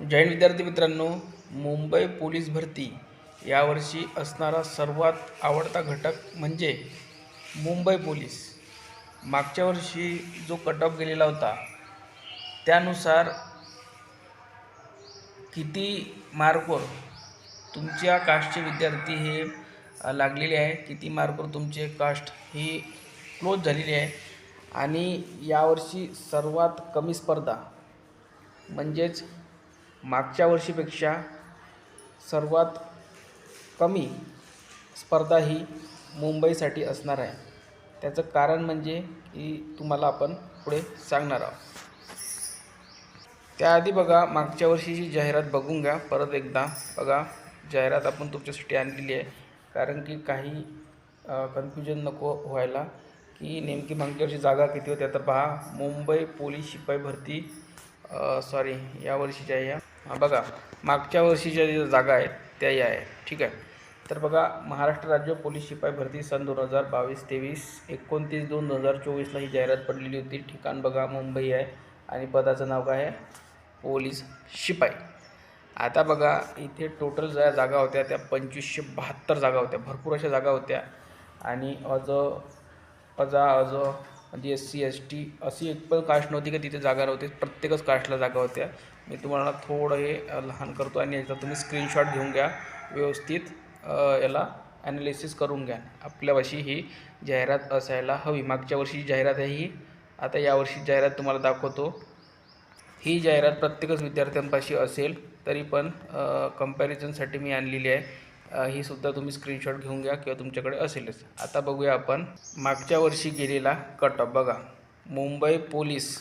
जैन विद्यार्थी मित्रांनो मुंबई पोलीस भरती यावर्षी असणारा सर्वात आवडता घटक म्हणजे मुंबई पोलीस. मागच्या वर्षी जो कट ऑफ गेलेला होता त्यानुसार किती मार्कवर तुमच्या कास्टचे विद्यार्थी हे लागलेले आहे किती मार्कवर तुमचे कास्ट ही क्लोज झालेली आहे आणि यावर्षी सर्वात कमी स्पर्धा म्हणजेच मागच्या वर्षीपेक्षा सर्वात कमी स्पर्धा ही मुंबईसाठी असणार आहे. त्याचं कारण म्हणजे की तुम्हाला आपण पुढे सांगणार आहोत. त्याआधी बघा मागच्या वर्षीची जाहिरात बघून घ्या. परत एकदा बघा जाहिरात आपण तुमच्यासाठी आणलेली आहे. कारण की काही कन्फ्युजन नको व्हायला की नेमकी मागच्या वर्षी जागा किती होत्या तर पहा मुंबई पोलीस शिपाई भरती सॉरी या वर्षीच्या या. बघा मागच्या वर्षीच्या ज्या जागा आहेत त्या या आहेत. ठीक आहे? तर बघा महाराष्ट्र राज्य पोलीस शिपाई भरती सन दोन हजार बावीस तेवीस एकोणतीस दोन दोन हजार चोवीसला ही जाहिरात पडलेली होती. ठिकाण बघा मुंबई आहे आणि पदाचं नाव काय आहे? पोलीस शिपाई. आता बघा इथे टोटल ज्या जागा होत्या त्या पंचवीसशे बहात्तर जागा होत्या. भरपूर अशा जागा होत्या. आणि अज अजा अज म्हणजे एस सी एस टी अशी एक पण कास्ट नव्हती की तिथे जागा नव्हती. प्रत्येकच कास्टला जागा होत्या. मी तुम्हाला थोडं हे लहान करतो आणि याचा तुम्ही स्क्रीनशॉट घेऊन घ्या. व्यवस्थित याला ॲनालिसिस करून घ्या. आपल्यापाशी ही जाहिरात असायला हवी. मागच्या वर्षीची जाहिरात आहे ही आता यावर्षी जाहिरात तुम्हाला दाखवतो. ही जाहिरात प्रत्येकच विद्यार्थ्यांपाशी असेल तरी पण कंपॅरिझनसाठी मी आणलेली आहे. ही सुद्धा तुम्ही स्क्रीनशॉट घेऊन घ्या किंवा तुमच्याकडे असेलच. आता बघूया आपण मागच्या वर्षी गेलेला कट ऑफ बघा. मुंबई पोलीस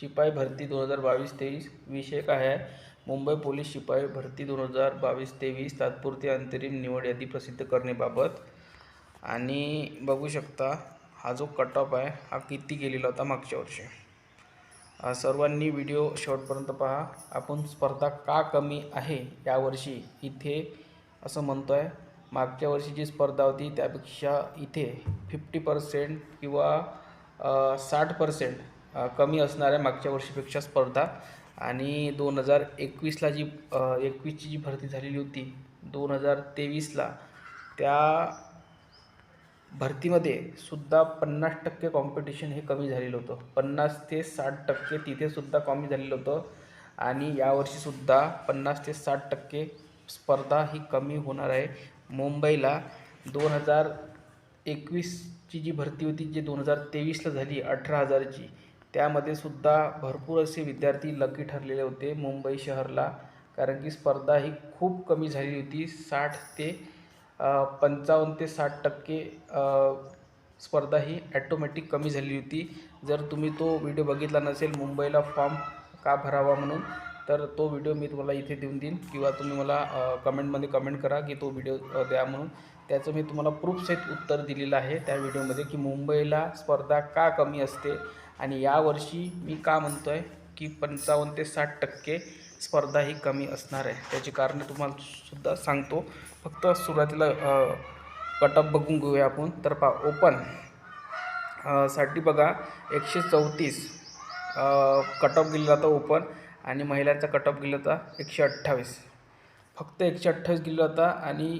शिपाई भरती दोन हजार बावीस तेवीस विषय काय आहे. मुंबई पोलीस शिपाई भरती दोन हजार बावीस तेवीस तात्पुरती अंतरिम निवड यादी प्रसिद्ध करण्याबाबत. आणि बघू शकता हा जो कट ऑफ आहे हा किती गेलेला होता मागच्या वर्षी. सर्वांनी व्हिडिओ शेवटपर्यंत पहा. आपण स्पर्धा का कमी आहे यावर्षी इथे असं म्हणतो आहे मागच्या वर्षी जी स्पर्धा होती त्यापेक्षा इथे फिफ्टी पर्सेंट किंवा साठ पर्सेंट कमी असणार आहे मागच्या वर्षीपेक्षा स्पर्धा. आणि दोन हजार एकवीसला जी एकवीसची जी भरती झालेली होती दोन हजार तेवीसला त्या भरतीमध्ये सुद्धा पन्नास टक्के कॉम्पिटिशन हे कमी झालेलं होतं. पन्नास ते साठ टक्के तिथेसुद्धा कमी झालेलं होतं. आणि यावर्षीसुद्धा पन्नास ते साठ टक्के स्पर्धा ही कमी होणार आहे. मुंबईला दोन हजार एकवीसची जी भरती होती जी दोन हजार तेवीसला झाली अठरा हजारची त्यामध्ये सुद्धा भरपूर असे विद्यार्थी लकी ठरलेले होते मुंबई शहरला. कारण की स्पर्धा ही खूप कमी झाली होती. साठ ते पंचावन्न ते साठ टक्के स्पर्धा ही ॲटोमॅटिक कमी झाली होती. जर तुम्ही तो व्हिडिओ बघितला नसेल मुंबईला फॉर्म का भरावा म्हणून तर तो व्हिडिओ मी तुम्हाला इथे देऊन देईन. किंवा तुम्ही मला कमेंटमध्ये कमेंट करा की तो व्हिडिओ द्या म्हणून. त्याचं मी तुम्हाला प्रूफसहित उत्तर दिलेलं आहे त्या व्हिडिओमध्ये की मुंबईला स्पर्धा का कमी असते? आणि यावर्षी मी का म्हणतो आहे की पंचावन्न ते साठ टक्के स्पर्धा ही कमी असणार आहे. त्याची कारणं तुम्हाला सुद्धा सांगतो. फक्त सुरुवातीला कटअप बघून घेऊया आपण. तर पा ओपनसाठी बघा एकशे चौतीस कटअप गेला गेलेला होता ओपन आणि महिलांचा कटअप गेला होता एकशे अठ्ठावीस. फक्त एकशे अठ्ठावीस गेला होता आणि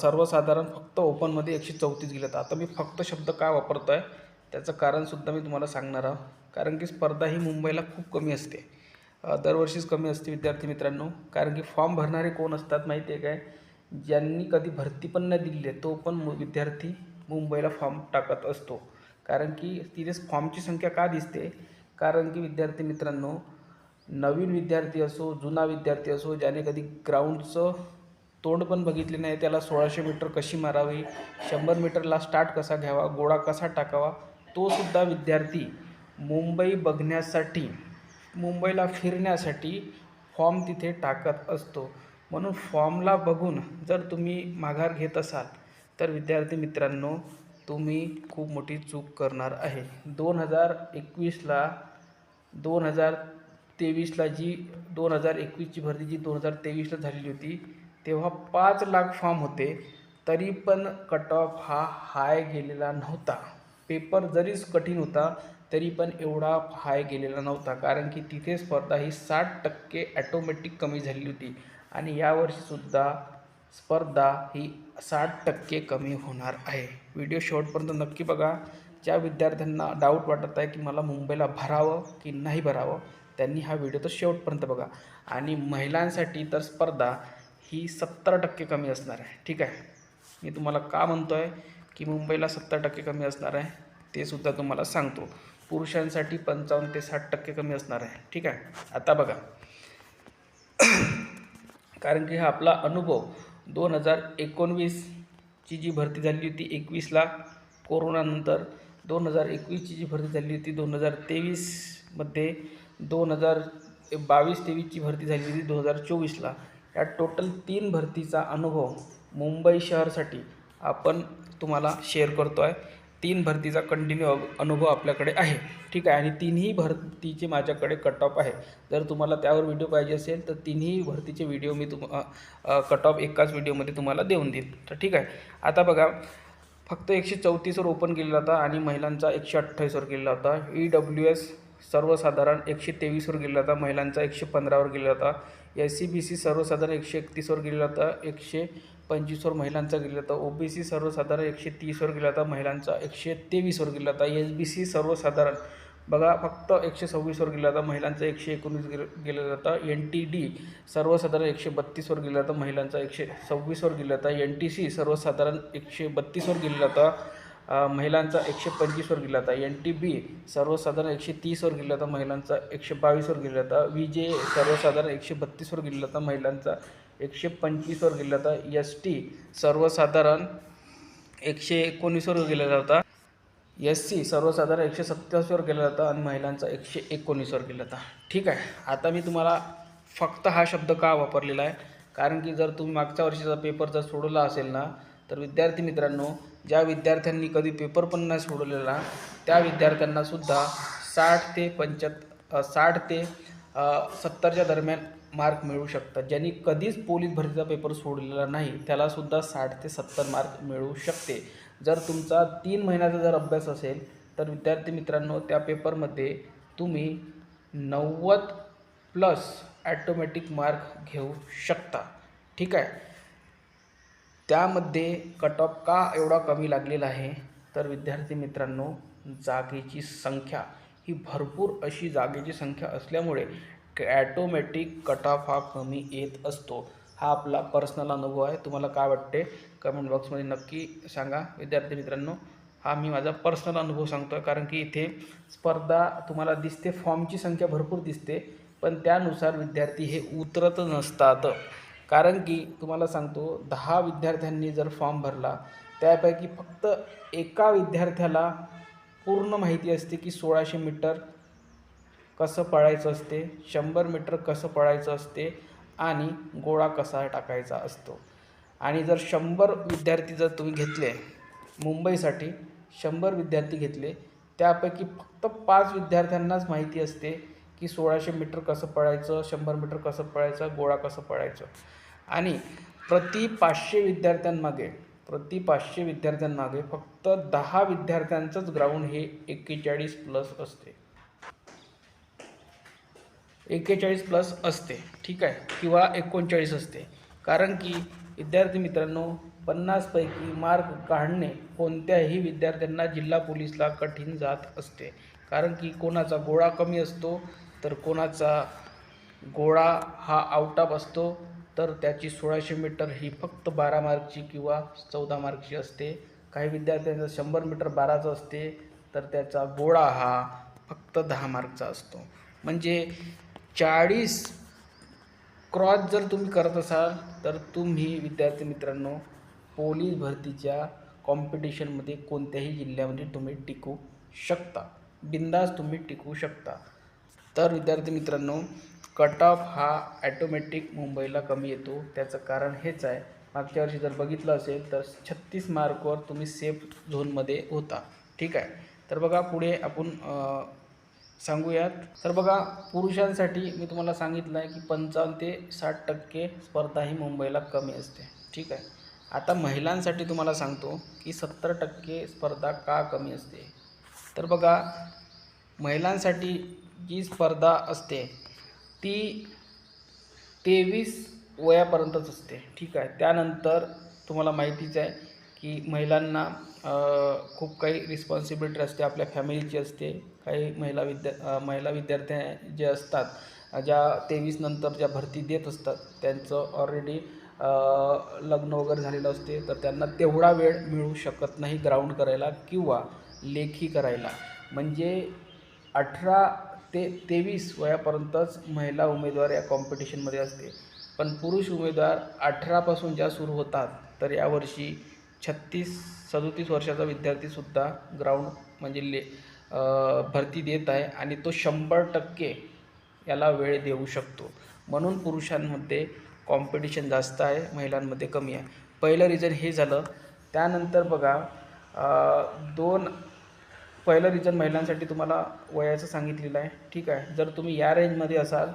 सर्वसाधारण फक्त ओपनमध्ये एकशे चौतीस गेलं होतं आता मी फक्त शब्द का वापरतो आहे त्याचं कारणसुद्धा मी तुम्हाला सांगणार आहोत कारण की स्पर्धा ही मुंबईला खूप कमी असते. दरवर्षीच कमी असते विद्यार्थी मित्रांनो. कारण की फॉर्म भरणारे कोण असतात माहिती आहे काय? ज्यांनी कधी भरती पण नाही दिली आहे तो पण मु- विद्यार्थी मुंबईला फॉर्म टाकत असतो. कारण की तिथेच फॉर्मची संख्या का दिसते? कारण की विद्यार्थी मित्रांनो नवीन विद्यार्थी असो जुना विद्यार्थी असो ज्याने कधी ग्राउंडचं तोंड पण बघितले नाही त्याला सोळाशे मीटर कशी मारावी शंभर मीटरला स्टार्ट कसा घ्यावा गोळा कसा टाकावा तोसुद्धा विद्यार्थी मुंबई बघण्यासाठी मुंबईला फिरण्यासाठी फॉर्म तिथे टाकत असतो. म्हणून फॉर्मला बघून जर तुम्ही माघार घेत असाल तर विद्यार्थी मित्रांनो तुम्ही खूप मोठी चूक करणार आहे. दोन हजार एकवीसला दोन हजार तेवीसला जी दोन हजार एकवीसची भरती जी दोन हजार तेवीसला झालेली होती तेव्हा पाच लाख फॉर्म होते. तरी पण कट ऑफ हा हाय गेलेला नव्हता. पेपर जरीच कठीण होता तरी पण एवढा हाय गेलेला नव्हता. कारण की तिथे स्पर्धा ही साठ टक्के ॲटोमॅटिक कमी झाली होती. आणि यावर्षीसुद्धा स्पर्धा ही साठ टक्के कमी होणार आहे. व्हिडिओ शेवटपर्यंत नक्की बघा. ज्या विद्यार्थ्यांना डाऊट वाटत आहे की मला मुंबईला भरावं की नाही भरावं त्यांनी हा व्हिडिओ तर शेवटपर्यंत बघा. आणि महिलांसाठी तर स्पर्धा ही सत्तर टक्के कमी असणार आहे. ठीक आहे? मी तुम्हाला का म्हणतो आहे की मुंबईला सत्तर टक्के कमी असणार आहे ते सुद्धा तुम्हाला सांगतो. पुरुषांसाठी पंचावन्न ते साठ टक्के कमी असणार आहे. ठीक आहे? आता बघा. कारण की हा आपला अनुभव दोन हजार एकोणवीसची जी भरती झाली होती एकवीसला कोरोनानंतर दोन हजार एकवीसची जी भरती झाली होती दोन हजार तेवीसमध्ये दोन हजार बावीस तेवीसची भरती झाली होती दोन हजार चोवीसला या टोटल तीन भरतीचा अनुभव मुंबई शहरसाठी आपण तुम्हाला शेअर करतो आहे तीन भरतीचा कंटिन्यू अनुभव आपल्याकडे आहे. ठीक आहे? आणि तिन्ही भरतीचे माझ्याकडे कट ऑफ आहे. जर तुम्हाला त्यावर व्हिडिओ पाहिजे असेल तर तिन्ही भरतीचे व्हिडिओ मी तुम कट ऑफ एकाच व्हिडिओमध्ये तुम्हाला देऊन देईन. तर ठीक आहे? आता बघा फक्त एकशे चौतीसवर ओपन केलेला होता आणि महिलांचा एकशे अठ्ठावीसवर गेलेला होता. ई डब्ल्यू एस सर्वसाधारण एकशे तेवीसवर गेलेला होता. महिलांचा एकशे पंधरावर गेलेला होता. एस सी बी सी सर्वसाधारण एकशे एकतीसवर गेलेला होता एकशे पंचवीसवर महिलांचा गेलेला होता ओ बी सी सर्वसाधारण एकशे तीसवर गेला होता महिलांचा एकशे तेवीसवर गेला होता एस बी सी सर्वसाधारण बघा फक्त एकशे सव्वीसवर गेला होता महिलांचा एकशे एकोणीस गेले गेलेला होता एन टी डी सर्वसाधारण एकशे बत्तीसवर गेला होता महिलांचा एकशे सव्वीसवर गेला होता एन टी सी सर्वसाधारण एकशे बत्तीसवर गेलेला होता महिलांचा एकशे पंचवीसवर गेला होता. एन टी बी सर्वसाधारण एकशे तीसवर गेला होता महिलांचा एकशे बावीसवर गेला होता. व्ही जे सर्वसाधारण एकशे बत्तीसवर गेला होता महिलांचा एकशे पंचवीसवर गेला होता. एस टी सर्वसाधारण एकशे एकोणीसवर गेलेला होता. एस सी सर्वसाधारण एकशे सत्तावीसवर गेला होता आणि महिलांचा एकशे एकोणीसवर गेला होता. ठीक आहे. आता मी तुम्हाला फक्त हा शब्द का वापरलेला आहे? कारण की जर तुम्ही मागच्या वर्षीचा पेपर जर सोडवला असेल ना तर विद्यार्थी मित्रांनो ज्या विद्यार्थ्यांनी कधी पेपर पण नाही सोडवलेला त्या विद्यार्थ्यांनासुद्धा साठ ते पंच्याहत्तर साठ ते सत्तरच्या दरम्यान मार्क मिळू शकतात. ज्यांनी कधीच पोलीस भरतीचा पेपर सोडलेला नाही त्यालासुद्धा साठ ते सत्तर मार्क मिळू शकते. जर तुमचा तीन महिन्याचा जर अभ्यास असेल तर विद्यार्थी मित्रांनो त्या पेपरमध्ये तुम्ही नव्वद प्लस ॲटोमॅटिक मार्क घेऊ शकता. ठीक आहे? त्यामध्ये कट ऑफ का एवढा कमी लागलेला आहे? तर विद्यार्थी मित्रांनो जागेची संख्या ही भरपूर अशी जागेची संख्या असल्यामुळे ॲटोमॅटिक कट ऑफ हा कमी येत असतो. हा आपला पर्सनल अनुभव आहे. तुम्हाला काय वाटते? कमेंट बॉक्समध्ये नक्की सांगा. विद्यार्थी मित्रांनो हा मी माझा पर्सनल अनुभव सांगतो आहे कारण की इथे स्पर्धा तुम्हाला दिसते. फॉर्मची संख्या भरपूर दिसते. पण त्यानुसार विद्यार्थी हे उतरत नसतात. कारण की तुम्हाला सांगतो दहा विद्यार्थ्यांनी जर फॉर्म भरला त्यापैकी फक्त एका विद्यार्थ्याला पूर्ण माहिती असते की सोळाशे मीटर कसं पळायचं असते शंभर मीटर कसं पळायचं असते आणि गोळा कसा टाकायचा असतो. आणि जर शंभर विद्यार्थी जर तुम्ही घेतले मुंबईसाठी शंभर विद्यार्थी घेतले त्यापैकी फक्त पाच विद्यार्थ्यांनाच माहिती असते की सोळाशे मीटर कसं पळायचं शंभर मीटर कसं पळायचं गोळा कसं पळायचं. आणि प्रति पाचशे विद्यार्थ्यांमागे प्रति पाचशे विद्यार्थ्यांमागे फक्त दहा विद्यार्थ्यांचंच ग्राउंड हे एक्केचाळीस प्लस असते. एक्केचाळीस प्लस असते ठीक आहे? किंवा एकोणचाळीस असते. कारण की विद्यार्थी मित्रांनो पन्नासपैकी मार्क काढणे कोणत्याही विद्यार्थ्यांना जिल्हा पोलीसला कठीण जात असते. कारण की कोणाचा गोळा कमी असतो तर कोणाचा गोळा हा आउट ऑफ असतो. तर त्याची सोळाशे मीटर ही फक्त बारा मार्कची किंवा चौदा मार्कची असते. काही विद्यार्थ्यांचं शंभर मीटर बाराचं असते तर त्याचा गोळा हा फक्त दहा मार्कचा असतो. म्हणजे चाळीस क्रॉस जर तुम्ही करत असाल तर तुम्ही विद्यार्थी मित्रांनो पोलीस भरतीच्या कॉम्पिटिशनमध्ये कोणत्याही जिल्ह्यामध्ये तुम्ही टिकू शकता. बिंदास तुम्ही टिकू शकता. तर विद्यार्थी मित्रांनो कट ऑफ हा ॲटोमॅटिक मुंबईला कमी येतो. त्याचं कारण हेच आहे. मागच्या वर्षी जर बघितलं असेल तर छत्तीस मार्कवर तुम्ही सेफ झोनमध्ये होता. ठीक आहे? तर बघा पुढे आपण सांगूयात. तर बघा पुरुषांसाठी मी तुम्हाला सांगितलं आहे की पंचावन्न ते साठ टक्के स्पर्धा ही मुंबईला कमी असते. ठीक आहे? आता महिलांसाठी तुम्हाला सांगतो की सत्तर टक्के स्पर्धा का कमी असते? तर बघा महिलांसाठी जी स्पर्धा असते ती तेवीस वयापर्यंतच असते. ठीक आहे. त्यानंतर तुम्हाला माहितीच आहे की महिलांना खूप काही रिस्पॉन्सिबिलिटी असते. आपल्या फॅमिलीची असते. काही महिला विद्या महिला विद्यार्थ्या जे असतात ज्या तेवीस नंतर ज्या भरती देत असतात त्यांचं ऑलरेडी लग्न वगैरे झालेलं असते. तर त्यांना तेवढा वेळ मिळू शकत नाही ग्राउंड करायला किंवा लेखी करायला. म्हणजे अठरा ते तेवीस वयापर्यंतच महिला उमेदवार या कॉम्पिटिशनमध्ये असते. पण पुरुष उमेदवार अठरापासून ज्या सुरू होतात तर यावर्षी छत्तीस सदोतीस वर्षाचा विद्यार्थीसुद्धा ग्राउंड म्हणजे ले भरती देत आहे आणि तो शंभर टक्के याला वेळ देऊ शकतो. म्हणून पुरुषांमध्ये कॉम्पिटिशन जास्त आहे महिलांमध्ये कमी आहे. पहिलं रिझन हे झालं. त्यानंतर बघा दोन पहिलं रिजन महिलांसाठी तुम्हाला वयाचं सांगितलेलं आहे. ठीक आहे. जर तुम्ही या रेंजमध्ये असाल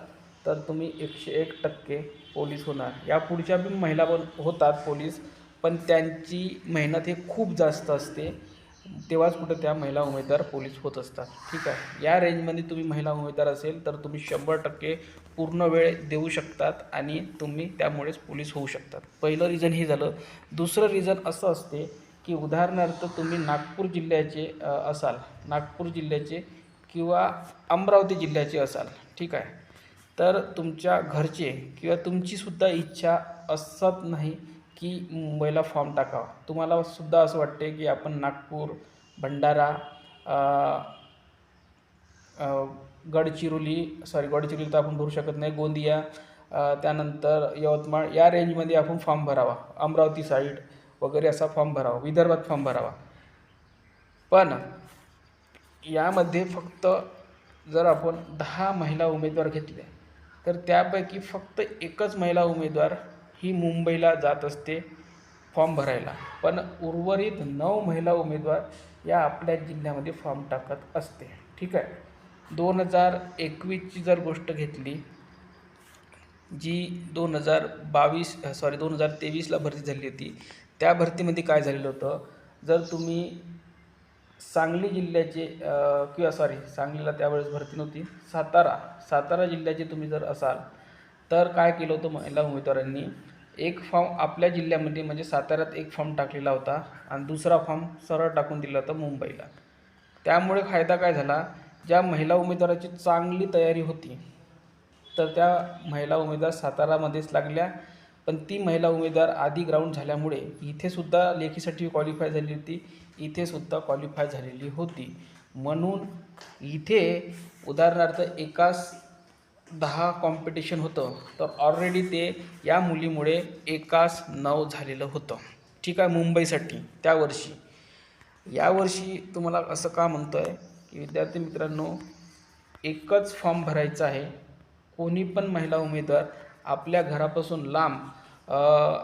तर तुम्ही एकशे एक टक्के पोलीस होणार. या पुढच्या पण महिला पण होतात पोलीस पण त्यांची मेहनत हे खूप जास्त असते. तेव्हाच कुठं त्या महिला उमेदवार पोलीस होत असतात. ठीक आहे. या रेंजमध्ये तुम्ही महिला उमेदवार असेल तर तुम्ही शंभर टक्के पूर्ण वेळ देऊ शकतात आणि तुम्ही त्यामुळेच पोलीस होऊ शकतात. पहिलं रिझन हे झालं. दुसरं रिझन असं असते की उदाहरणार्थ तुम्ही नागपूर जिल्ह्याचे असाल. नागपूर जिल्ह्याचे किंवा अमरावती जिल्ह्याचे असाल. ठीक आहे? तर तुमच्या घरचे किंवा तुमचीसुद्धा इच्छा असत नाही की मुंबईला फॉर्म टाकावा. तुम्हाला सुद्धा असं वाटते की आपण नागपूर भंडारा गडचिरोली सॉरी गडचिरोली तर आपण भरू शकत नाही. गोंदिया त्यानंतर यवतमाळ या रेंजमध्ये आपण फॉर्म भरावा. अमरावती साईड वगैरे असा फॉर्म भरावा विदर्भात फॉर्म भरावा. पण यामध्ये फक्त जर आपण दहा महिला उमेदवार घेतले तर त्यापैकी फक्त एकच महिला उमेदवार ही मुंबईला जात असते फॉर्म भरायला. पण उर्वरित नऊ महिला उमेदवार या आपल्या जिल्ह्यामध्ये फॉर्म टाकत असते. ठीक आहे? दोन हजार एकवीसची जर गोष्ट घेतली जी दोन हजार बावीस सॉरी दोन हजार तेवीसला भरती झाली होती त्या भरतीमध्ये काय झालेलं होतं? जर तुम्ही सांगली जिल्ह्याचे किंवा सॉरी सांगलीला त्यावेळेस भरती नव्हती सातारा सातारा जिल्ह्याचे तुम्ही जर असाल तर काय केलं होतं महिला उमेदवारांनी? एक फॉर्म आपल्या जिल्ह्यामध्ये म्हणजे साताऱ्यात एक फॉर्म टाकलेला होता आणि दुसरा फॉर्म सरळ टाकून दिला होता मुंबईला. त्यामुळे फायदा काय झाला? ज्या महिला उमेदवाराची चांगली तयारी होती तर त्या महिला उमेदवार सातारामध्येच लागल्या. पण ती महिला उमेदवार आधी ग्राउंड झाल्यामुळे इथेसुद्धा लेखीसाठी क्वालिफाय झाली होती. इथेसुद्धा क्वालिफाय झालेली होती. म्हणून इथे उदाहरणार्थ एकाच दहा कॉम्पिटिशन होतं तर ऑलरेडी ते या मुलीमुळे एकाच नऊ झालेलं होतं. ठीक आहे मुंबईसाठी त्या वर्षी. यावर्षी तुम्हाला असं का म्हणतो आहे की विद्यार्थी मित्रांनो एकच फॉर्म भरायचा आहे. कोणी पण महिला उमेदवार आपल्या घरापासून लांब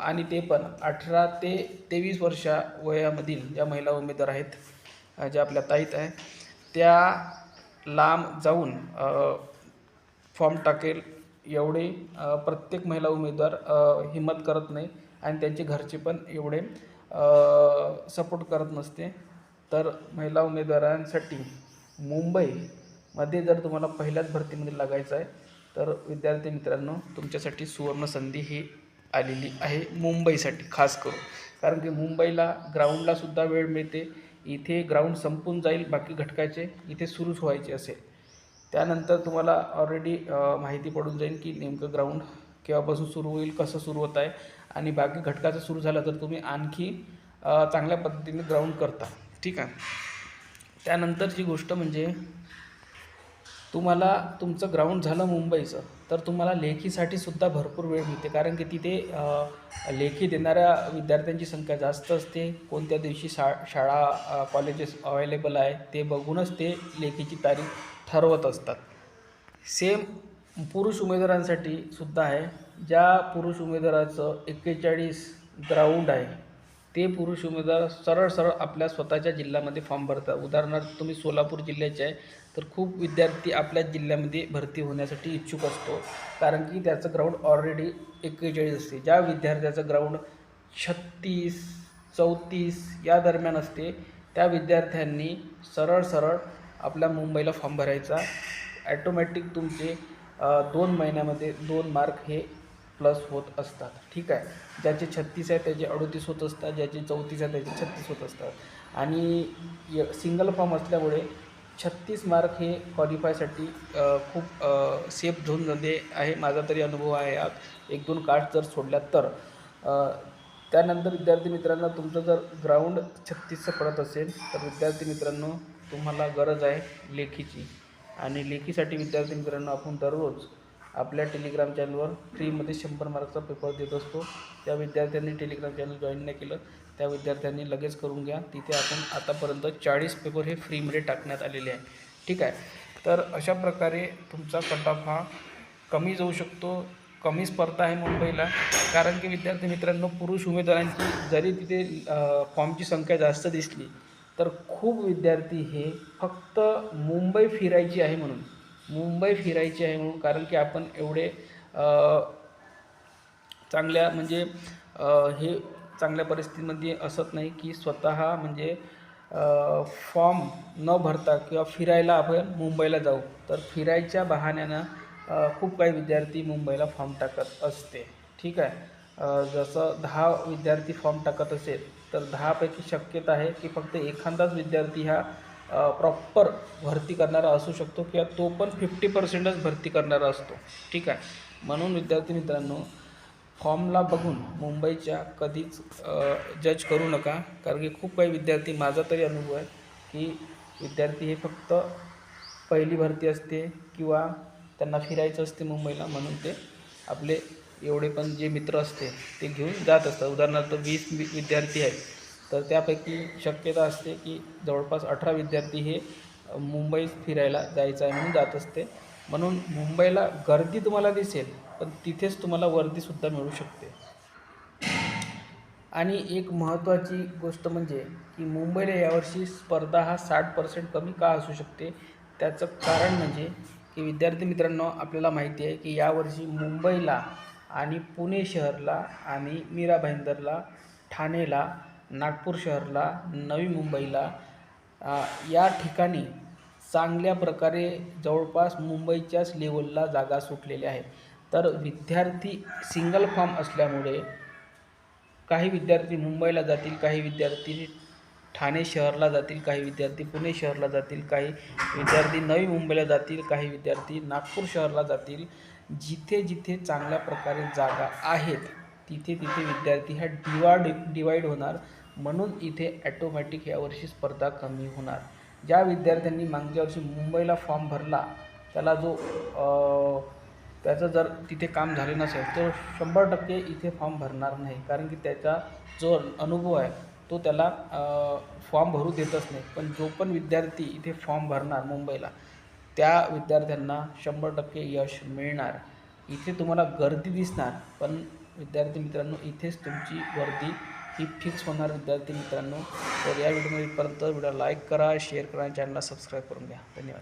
आणि ते पण अठरा ते तेवीस वर्षा वयामधील ज्या महिला उमेदवार आहेत ज्या आपल्या ताईत आहे त्या लांब जाऊन फॉर्म टाकेल एवढे प्रत्येक महिला उमेदवार हिम्मत हिंमत करत नाही आणि त्यांचे घरचे पण एवढे सपोर्ट करत नसते. तर महिला उमेदवारांसाठी मुंबईमध्ये जर तुम्हाला पहिल्याच भरतीमध्ये लागायचं आहे तर विद्यार्थी मित्रांनो तुमच्यासाठी सुवर्ण संधी ही आलेली आहे मुंबईसाठी खास करून. कारण की मुंबईला ग्राउंडलासुद्धा वेळ मिळते. इथे ग्राउंड संपून जाईल बाकी घटकाचे इथे सुरूच व्हायचे असेल. त्यानंतर तुम्हाला ऑलरेडी माहिती पडून जाईल की नेमकं ग्राउंड केव्हापासून सुरू होईल कसं सुरू होत आहे आणि बाकी घटकाचं सुरू झालं तर तुम्ही आणखी चांगल्या पद्धतीने ग्राउंड करता. ठीक आहे? त्यानंतरची गोष्ट म्हणजे तुम्हाला तुमचं ग्राउंड झालं मुंबईचं तर तुम्हाला लेखीसाठी सुद्धा भरपूर वेळ मिळते. कारण की तिथे लेखी देणाऱ्या विद्यार्थ्यांची संख्या जास्त असते. कोणत्या दिवशी शा शाळा कॉलेजेस अवेलेबल आहे ते बघूनच ते लेखीची तारीख ठरवत असतात. सेम पुरुष उमेदवारांसाठी सुद्धा आहे. ज्या पुरुष उमेदवाराचं एक्केचाळीस ग्राउंड आहे ते पुरुष उमेदवार सरळ सरळ आपल्या स्वतःच्या जिल्ह्यामध्ये फॉर्म भरतात. उदाहरणार्थ तुम्ही सोलापूर जिल्ह्याचे आहे तर खूप विद्यार्थी आपल्या जिल्ह्यामध्ये भरती होण्यासाठी इच्छुक असतो. कारण की त्याचं ग्राउंड ऑलरेडी एक्केचाळीस असते. ज्या विद्यार्थ्याचं ग्राउंड छत्तीस चौतीस या दरम्यान असते त्या विद्यार्थ्यांनी सरळ सरळ आपल्या मुंबईला फॉर्म भरायचा. ॲटोमॅटिक तुमचे दोन महिन्यामध्ये दोन मार्क हे प्लस होत असतात. ठीक आहे? ज्याचे छत्तीस आहे त्याचे अडोतीस होत असतात. ज्याचे चौतीस आहे त्याचे छत्तीस होत असतात. आणि सिंगल फॉर्म असल्यामुळे छत्तीस मार्क हे क्वालिफायसाठी खूप सेफ झोनमध्ये आहे. माझा तरी अनुभव आहे यात. एक दोन कास्ट जर सोडल्या तर. त्यानंतर विद्यार्थी मित्रांनो तुमचं जर ग्राउंड छत्तीसचं पडत असेल तर विद्यार्थी मित्रांनो तुम्हाला गरज आहे लेखीची. आणि लेखीसाठी विद्यार्थी मित्रांनो आपण दररोज आपल्या टेलिग्राम चॅनलवर फ्रीमध्ये शंभर मार्कचा पेपर देत असतो. त्या विद्यार्थ्यांनी टेलिग्राम चॅनल जॉईन नाही केलं. त्या विद्यार्थ्यांनी लगेच करून घ्या. तिथे आपण आतापर्यंत चाळीस पेपर हे फ्रीमध्ये टाकण्यात आलेले आहे. ठीक आहे? तर अशा प्रकारे तुमचा कट ऑफ हा कमी जाऊ शकतो. कमी स्पर्धा आहे मुंबईला. कारण की विद्यार्थी मित्रांनो पुरुष उमेदवारांची जरी तिथे फॉर्मची संख्या जास्त दिसली तर खूप विद्यार्थी हे फक्त मुंबई फिरायची आहे म्हणून मुंबई फिरायची आहे म्हणून कारण की आपण एवढे चांगल्या म्हणजे हे चांगल्या परिस्थितीमध्ये असत नाही की स्वतः म्हणजे फॉर्म न भरता किंवा फिरायला आपण मुंबईला जाऊ. तर फिरायच्या बहाण्यानं खूप काही विद्यार्थी मुंबईला फॉर्म टाकत असते. ठीक आहे? जसं दहा विद्यार्थी फॉर्म टाकत असेल तर दहापैकी शक्यता आहे की फक्त एखादाच विद्यार्थी हा प्रॉपर भरती करणारा असू शकतो किंवा तो पण फिफ्टी पर्सेंटच भरती करणारा असतो. ठीक आहे? म्हणून विद्यार्थी मित्रांनो फॉर्मला बघून मुंबईच्या कधीच जज करू नका. कारण की खूप काही विद्यार्थी माझा तरी अनुभव आहे की विद्यार्थी हे फक्त पहिली भरती असते किंवा त्यांना फिरायचं असते मुंबईला म्हणून ते आपले एवढे पण जे मित्र असते ते घेऊन जात असतात. उदाहरणार्थ वीस वि विद्यार्थी आहेत. तर त्यापैकी शक्यता असते की जवळपास अठरा विद्यार्थी हे मुंबईत फिरायला जायचं आहे म्हणून जात असते. म्हणून मुंबईला गर्दी तुम्हाला दिसेल पण तिथेच तुम्हाला वर्दीसुद्धा मिळू शकते. आणि एक महत्त्वाची गोष्ट म्हणजे की मुंबईला यावर्षी स्पर्धा हा साठ पर्सेंट कमी का असू शकते? त्याचं कारण म्हणजे की विद्यार्थी मित्रांनो आपल्याला माहिती आहे की यावर्षी मुंबईला आणि पुणे शहरला आणि मीरा भाईंदरला ठाणेला नागपूर शहरला नवी मुंबईला या ठिकाणी चांगल्या प्रकारे जवळपास मुंबईच्याच लेवलला जागा सुटलेल्या आहेत. तर विद्यार्थी सिंगल फॉर्म असल्यामुळे काही विद्यार्थी मुंबईला जातील काही विद्यार्थी ठाणे शहरला जातील काही विद्यार्थी पुणे शहरला जातील काही विद्यार्थी नवी मुंबईला जातील काही विद्यार्थी नागपूर शहरला जातील. जिथे जिथे चांगल्या प्रकारे जागा आहेत तिथे तिथे विद्यार्थी ह्या डिवाड डिवाईड होणार. म्हणून इथे ॲटोमॅटिक यावर्षी स्पर्धा कमी होणार. ज्या विद्यार्थ्यांनी मागच्या वर्षी मुंबईला फॉर्म भरला त्याला जो त्याचं जर तिथे काम झाले नसेल तर शंभर टक्के इथे फॉर्म भरणार नाही. कारण की त्याचा जो अनुभव आहे तो त्याला फॉर्म भरू देतच नाही. पण जो पण विद्यार्थी इथे फॉर्म भरणार मुंबईला त्या विद्यार्थ्यांना शंभर टक्के यश मिळणार. इथे तुम्हाला गर्दी दिसणार पण विद्यार्थी मित्रांनो इथेच तुमची गर्दी ही फिक्स होणार विद्यार्थी मित्रांनो. तर या व्हिडिओमध्ये इथपर्यंत व्हिडिओ लाईक करा शेअर करा आणि चॅनलला सबस्क्राईब करून घ्या. धन्यवाद.